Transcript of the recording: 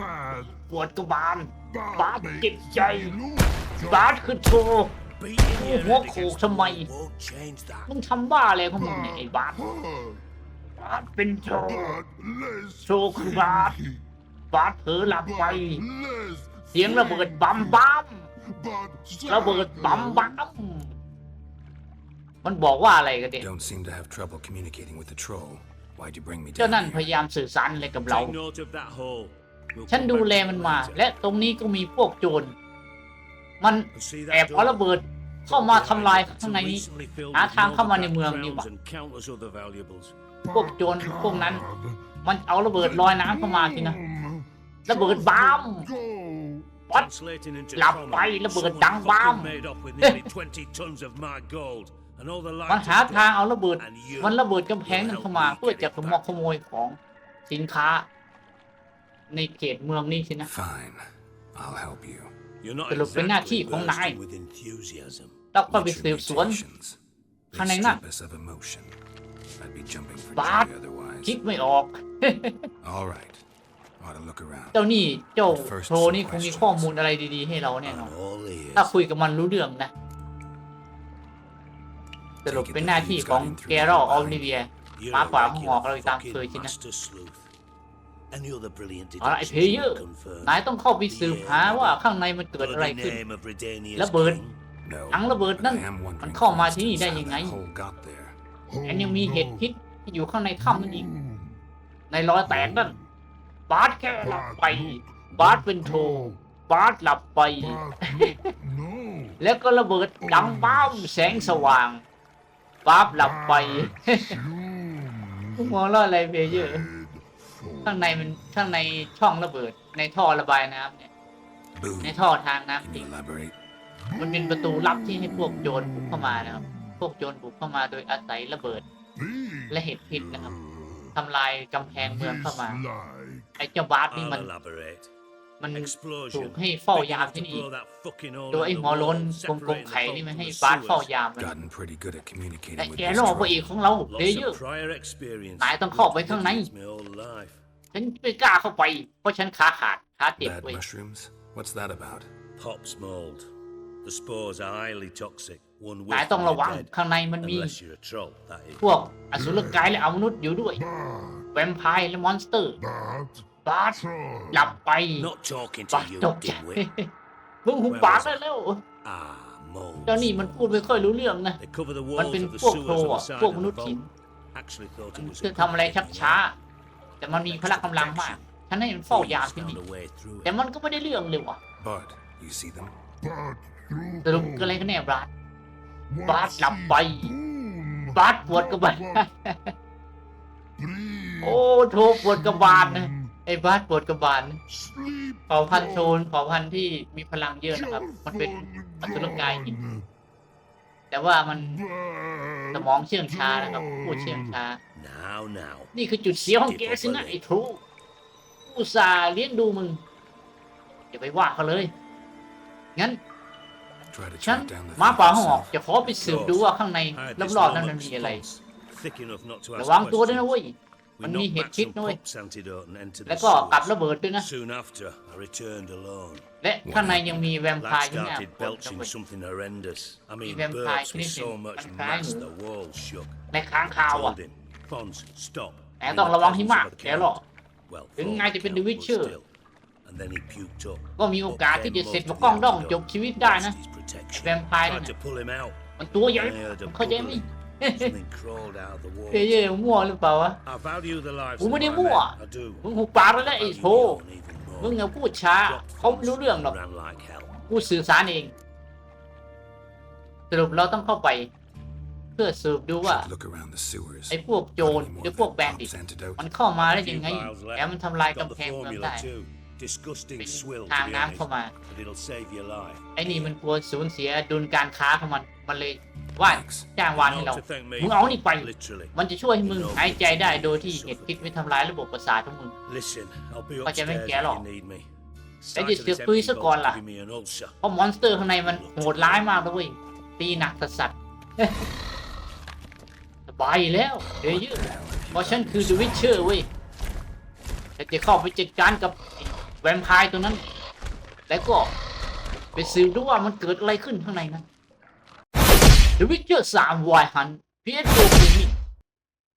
Bad, ปวดกระบาล bad Bad makes kịch chay. me look บาสคือโชว์ Beating your Ủa, head khổ against sao the mày? wall won't change that. มึงทำบ้าอะไรของมึงเนี่ยไอ้บาส Bad, บาสเป็นโชว์ bad, less โชว์คือบาส freaky. บาสเผลอหลับไป Bad, less เสียงระเบิดบัมบัม Bad, ระเบิดบัมบัมมันบอกว่าอะไรกันเนี่ย Don't seem to have trouble communicating with the troll. Why'd you bring me เจ้า down นั่นพ here? ยายามสื่อสารอะไรกับเรา Take note of that hole. We'll ฉัน come ดู back แล to it มันมา later. และตรงนี้ก็มีพวกโจร มัน And see แอบ that เอา door? ระเบิดเข้ามาทำลายข้างใน It's นี้ recently filled หา with ทางเข้ามาใน Nova เมือง crowns นี่หว่า and countless other valuables. พวกโจรพวกนั้น มันเอาระเบิดลอยน้ำเข้ามาสินะระเบิดบัม Go. วัด Translating into หลับ common, ไประเบิด someone ดังบ้าม fucking made off with nearly 20 tons of my gold and all the มัน lights หา of ทาง death. เอาระเบิด And you มันระเบิดกำแพงนั่นเข้ามาเพื่อจะขโมยขโมยของสินค้า ในเขตเมืองนี่สินะ Fine. I'll help you. You're not สรุปเป็นหน้าที่ exactly ของนาย bursting with enthusiasm. เราก็ไป Meet สื your บสวน mutations. They ข้างในนั่น strip us of emotion. I'd be jumping for บาส joy otherwise. คิดไม่ออก All right. Ought to look around. เจ้านี่เจ้า First โชว์นี่คงมีข้อมูลอะไรดีๆ ให้เราแน่นอน I'm all ears. ถ้าคุยกับมันรู้เรื่องนะ สรุปเป็นหน้าที่ของแกรอลออลิเวีย You're มา a กกว่าหง regular อกเราตาม fucking เคยสินะ master sleuth. อาละไอ้ deductions เพเยอ will ร์ confirm นายต้องเข้าไปสืบหาว่าข้างในมันเกิดอะไร bloody ขึ้น name of Redania's ระเบิด king. No. ถังระเบิด but นั่น I am มัน wondering, เข้า for มาที่นี่ instance, ได้ how ยังไง that hole got there. แถมยังมีเห็ดพิษที่อยู่ข้างในถ้ำนั่นอีกในรอยแตกนั่นบาสแค่หลับไป บาสเป็นโทบาสหลับไป Bad, no. แล้วก็ระเบิดดังบ้ามแสงสว่างบาสหลับไป Shoes. มองแล้วอะไรเพเยอร์ Head ข้างในมันข้างในช่องระเบิด ในท่อระบายน้ำเนี่ย Boo. ในท่อทางน้ำ Can อี you ก elaborate? มันเป็นประตูลับที่ให้พวกโจรบุกเข้ามานะครับ พวกโจรบุกเข้ามาโดยอาศัยระเบิด Big. และเห็ดพิษนะครับทำลายกำแพงเมืองเข้ามา This like ไอ้เจ้าบาสนี่ I'll มัน elaborate. มันถู Explosion. กให้เฝ้า Big ยาม enough ที่ to นี่อีก blow that fucking hole โดย in ไอ้ the หมอล้น wall, กลมกลม separating ไข่ the นี่ pump ไม่ from ให้ the บาสเฝ้า sewers. ยามเลย Gotten pretty good at communicating แต่ with แก this ล่อพระเอก troll. ของเราเพ Lots เยอ of ร์ prior experience. นายต้องเข้าไปข้างใน It's my whole life. ฉันไม่กล้าเข้าไปเพราะฉันขาขาดขาเจ็บ Bad เว้ย mushrooms? What's that about? Pops mold. The spores are highly toxic. One นาย whiff ต้อง and ระวัง you're dead. ข้างในมันมี Unless you're a troll, that is. พวกอสุรกายและอมนุษย์อยู่ด้วย bad, แวมไพร์และมอนสเตอร์ bad บาส troll. หลับไป Not talking บา to ส you, ตกใจ dimwit. มึงหุบปากได้แล้ว Ah, mold. เจ้านี่มันพูดไม่ค่อยรู้เรื่องนะ They cover the มัน walls เป็น of the พวกโคร sewers on อะ the side พวก of ม the นุษย์หิน vault. Actually thought it was คือ a ทำอะไรชัก complicated ช้า maneuver. แต่มันมีพละกำลังมากฉันให้มันเฝ้ายาม He's ที่นี่ found a way through แต่ it. มันก็ไม่ได้เรื่องเลยว่ะ Bud, you see them? Bad through สรุปก็อะไรกันแน่บาส What's บาสหลับไป he boom? บาสปวดกระบาล Breathe. โอ้โทปวดกระบาลนะไอ้บาสปวดกระบาล Sleep. เผ่าพันธุ์โซนเผ่าพันธุ์ที่มีพลังเยอะนะครับ มันเป็นอสุรกายหินแต่ว่ามันสมองเชื่องช้านะครับพูดเชื่องช้า Now, now. นี่คือจุดเสียของแกสินะไอ้ทรูอุตส่าห์เลี้ยงดูมึงอย่าไปว่าเขาเลย งั้น Try to ฉัน track down the หมา thief ป่าหอก yourself. จะขอไปสืบดูว่าข้างใน I had this รอบๆนั้น long มันมีอะไร response, thick enough not to ระ ask วังตัวด้วยนะ questions. เว้ย We มันมี knocked เห็ด back พิษ some ด้วย pops antidote and entered แล้ว the ก็กลับ sewers. ระเบิดด้วยนะ Soon after, I returned alone. และข้างในยังมีแวมไพ Lad ร์อยู่หน้า started คนนะ belching เว้ย something horrendous. I mean, vampire burps with so clinic, much vampire. mass the walls shook. ในค้างคาวอะ Told him, Fons, stop. แต่ต้องระวังให้มาก In the แกหรอก Well, ถึง Fons ไงจะเป็น The count, but Witcher still. And then he puked up. ก็มีโอกาสที่จะ But เสร็จ then มา most กล้อง of the ด้อง antidote จบชีวิตได้นะ lost his protection. แวมไพร์นั่น Tried to น่ะ pull him out. มันตัวใหญ่ I heard a เข้าใจไหม bubbling. Something crawled out of the wall. เฮ้ยมั่วหรือเปล่าวะ I value the lives กู of ไม่ได้ my มั่ว men. I do. มึงหุบปากแล้วนะไอ้ Value โช your own even more. มึงอย่าพูดช้า Dropped เขาไม่รู้เรื่องหรอก ran like hell. กูสื่อสารเอง สรุปเราต้องเข้าไป เพื่อสืบดูว่า Should look around the sewers. ไอ้พวกโจร Got any more หรือ of พวก that แบนดิต Pops antidote? มันเข้ามาได้ A ยัง few ไง files left. แถมมันทำลาย Got กำ the แพงเมือง formula ได้ too. Disgusting เป็น swill, ทาง to be น้ำ honest. เข้ามา But it'll save your life. ไอ้นี่มันกลัวสูญเสียดุลการค้าของมันมันเลยว่า Thanks. จ้างวานให้เรา Not to thank me. มึงเอานี่ไป Literally. มันจะช่วยให้มึงหายใจได้โดยที่เห็ดพิษไม่ทำร้ายระบบประสาทของมึง Listen, I'll be ก็จะไม่ upstairs แก if หรอก you need me. แต่ Sight จะ of เสือก this ตุย empty ซะก่อน vault ล่ะ giving me an ulcer. เพราะมอนสเตอร์ข้างในมันโหดร้ายมากเลยเว้ยตีหนักสัสสั ไปแล้วเดย์ยืดเพราะฉันคือเดวิชเชอร์เว้ยแต่จะเข้าไปจัดการกับแวมไพร์ตัวนั้น แล้วก็ไปสืบดูว่ามันเกิดอะไรขึ้นข้างในนั้นเดวิชเชอร์สามวายหันพีเอสโกมี